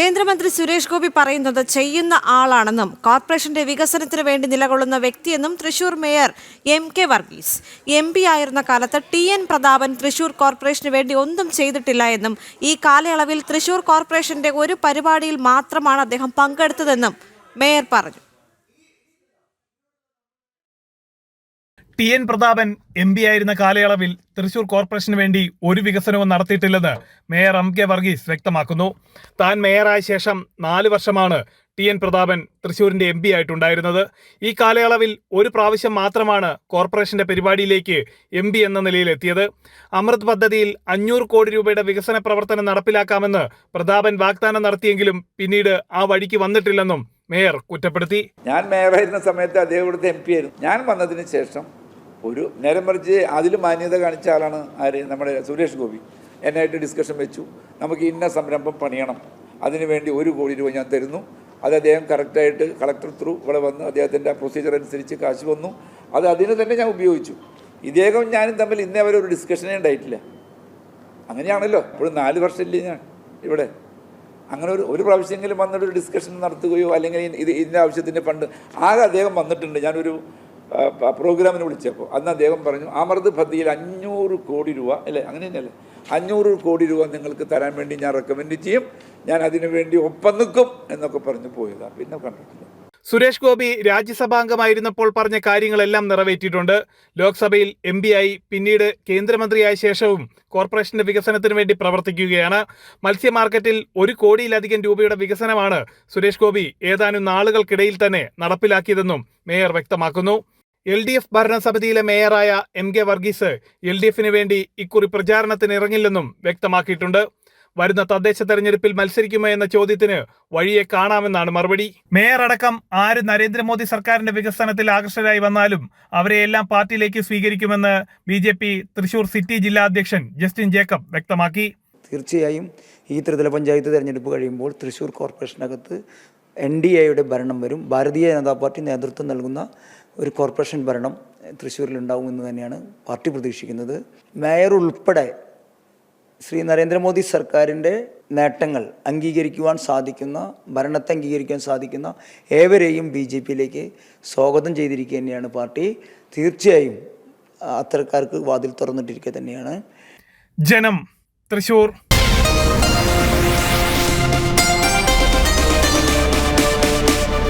കേന്ദ്രമന്ത്രി സുരേഷ് ഗോപി പറയുന്നത് ചെയ്യുന്ന ആളാണെന്നും കോർപ്പറേഷന്റെ വികസനത്തിന് വേണ്ടി നിലകൊള്ളുന്ന വ്യക്തിയെന്നും Thrissur mayor M K Varghese. M P ആയിരുന്ന കാലത്ത് ടി എൻ പ്രതാപൻ തൃശൂർ കോർപ്പറേഷന് വേണ്ടി ഒന്നും ചെയ്തിട്ടില്ല എന്നും ഈ കാലയളവിൽ തൃശൂർ കോർപ്പറേഷന്റെ ഒരു പരിപാടിയിൽ മാത്രമാണ് അദ്ദേഹം പങ്കെടുത്തതെന്നും മേയർ പറഞ്ഞു. T N Prathapan M P ആയിരുന്ന കാലയളവിൽ തൃശൂർ കോർപ്പറേഷന് വേണ്ടി ഒരു വികസനവും നടത്തിയിട്ടില്ലെന്ന് മേയർ എം കെ വർഗീസ് വ്യക്തമാക്കുന്നു. താൻ മേയറായ ശേഷം നാല് വർഷമാണ് ടി എൻ പ്രതാപൻ തൃശൂരിന്റെ എം പി ആയിട്ടുണ്ടായിരുന്നത്. ഈ കാലയളവിൽ ഒരു പ്രാവശ്യം മാത്രമാണ് കോർപ്പറേഷന്റെ പരിപാടിയിലേക്ക് എം പി എന്ന നിലയിൽ എത്തിയത് അമൃത് പദ്ധതിയിൽ അഞ്ഞൂറ് കോടി രൂപയുടെ വികസന പ്രവർത്തനം നടപ്പിലാക്കാമെന്ന് പ്രതാപൻ വാഗ്ദാനം നടത്തിയെങ്കിലും പിന്നീട് ആ വഴിക്ക് വന്നിട്ടില്ലെന്നും മേയർ കുറ്റപ്പെടുത്തി. ഞാൻ മേയറായിരുന്ന സമയത്ത് അദ്ദേഹം ഇവിടുത്തെ എം പി ആയിരുന്നു. ഞാൻ വന്നതിന് ശേഷം ഒരു നേരം മറിച്ച് അതിൽ മാന്യത കാണിച്ച ആളാണ് ആര്? നമ്മുടെ സുരേഷ് ഗോപി. എന്നായിട്ട് ഡിസ്കഷൻ വെച്ചു. നമുക്ക് ഇന്ന സംരംഭം പണിയണം. അതിനുവേണ്ടി ഒരു കോടി രൂപ ഞാൻ തരുന്നു. അത് അദ്ദേഹം കറക്റ്റായിട്ട് കളക്ടർ ത്രൂ ഇവിടെ വന്ന് അദ്ദേഹത്തിന്റെ പ്രൊസീജിയർ അനുസരിച്ച് കാശ് വന്നു. അത് അതിന് തന്നെ ഞാൻ ഉപയോഗിച്ചു. ഇദ്ദേഹം ഞാനും തമ്മിൽ ഇന്നേ വരെ ഒരു ഡിസ്കഷനേ ഉണ്ടായിട്ടില്ല. അങ്ങനെയാണല്ലോ. ഇപ്പോഴും നാല് വർഷമില്ലേ ഞാൻ ഇവിടെ. അങ്ങനെ ഒരു ഒരു പ്രാവശ്യമെങ്കിലും വന്നിട്ട് ഒരു ഡിസ്കഷൻ നടത്തുകയോ അല്ലെങ്കിൽ ഇത് ഇതിന്റെ ആവശ്യത്തിന്റെ ഫണ്ട് ആകെ അദ്ദേഹം വന്നിട്ടുണ്ട്. ഞാനൊരു പ്രോഗ്രാമിന് വിളിച്ചപ്പോൾ. അന്ന് അദ്ദേഹം പറഞ്ഞു അമൃത് പദ്ധതിയിൽ അഞ്ഞൂറ് കോടി രൂപ അല്ലേ? അങ്ങനെ തന്നെയല്ലേ അഞ്ഞൂറ് കോടി രൂപ നിങ്ങൾക്ക് തരാൻ വേണ്ടി ഞാൻ റെക്കമെൻഡ് ചെയ്യും. ഞാൻ അതിനു വേണ്ടി ഒപ്പം നിൽക്കും എന്നൊക്കെ പറഞ്ഞു പോയതാണ് പിന്നെ കണ്ടിട്ടില്ല. സുരേഷ് ഗോപി രാജ്യസഭാംഗമായിരുന്നപ്പോൾ പറഞ്ഞ കാര്യങ്ങളെല്ലാം നിറവേറ്റിയിട്ടുണ്ട്. ലോക്സഭയിൽ എം ആയി പിന്നീട് കേന്ദ്രമന്ത്രിയായ ശേഷവും കോർപ്പറേഷന്റെ വികസനത്തിന് വേണ്ടി പ്രവർത്തിക്കുകയാണ്. മത്സ്യ മാർക്കറ്റിൽ ഒരു കോടിയിലധികം രൂപയുടെ വികസനമാണ് സുരേഷ് ഗോപി ഏതാനും നാളുകൾക്കിടയിൽ തന്നെ നടപ്പിലാക്കിയതെന്നും മേയർ വ്യക്തമാക്കുന്നു. എൽ ഡി എഫ് ഭരണസമിതിയിലെ മേയറായ M K Varghese L D എഫിന് വേണ്ടി ഇക്കുറി പ്രചാരണത്തിന് ഇറങ്ങില്ലെന്നും വ്യക്തമാക്കിയിട്ടുണ്ട്. വരുന്ന തദ്ദേശ തെരഞ്ഞെടുപ്പിൽ മത്സരിക്കുമോ എന്ന ചോദ്യത്തിന് വഴിയെ കാണാമെന്നാണ് മറുപടി. മേയർ അടക്കം ആര് നരേന്ദ്രമോദി സർക്കാരിന്റെ വികസനത്തിൽ ആകർഷകരായി വന്നാലും അവരെയെല്ലാം പാർട്ടിയിലേക്ക് സ്വീകരിക്കുമെന്ന് B J P Thrissur city ജില്ലാ അധ്യക്ഷൻ ജസ്റ്റിൻ ജേക്കബ് വ്യക്തമാക്കി. തീർച്ചയായും ഈ ത്രിതല പഞ്ചായത്ത് തെരഞ്ഞെടുപ്പ് കഴിയുമ്പോൾ തൃശൂർ കോർപ്പറേഷനകത്ത് എൻ ഡി എയുടെ ഭരണം വരും. ഭാരതീയ ജനതാ പാർട്ടി നേതൃത്വം നൽകുന്ന ഒരു കോർപ്പറേഷൻ ഭരണം തൃശ്ശൂരിലുണ്ടാവുമെന്ന് തന്നെയാണ് പാർട്ടി പ്രതീക്ഷിക്കുന്നത്. മേയർ ഉൾപ്പെടെ ശ്രീ നരേന്ദ്രമോദി സർക്കാരിന്റെ നേട്ടങ്ങൾ അംഗീകരിക്കുവാൻ സാധിക്കുന്ന ഭരണത്തെ അംഗീകരിക്കാൻ സാധിക്കുന്ന ഏവരെയും ബി ജെ പിയിലേക്ക് സ്വാഗതം ചെയ്തിരിക്കുക തന്നെയാണ് പാർട്ടി. തീർച്ചയായും അത്തരക്കാർക്ക് വാതിൽ തുറന്നിട്ടിരിക്കുക തന്നെയാണ്. ജനം തൃശൂർ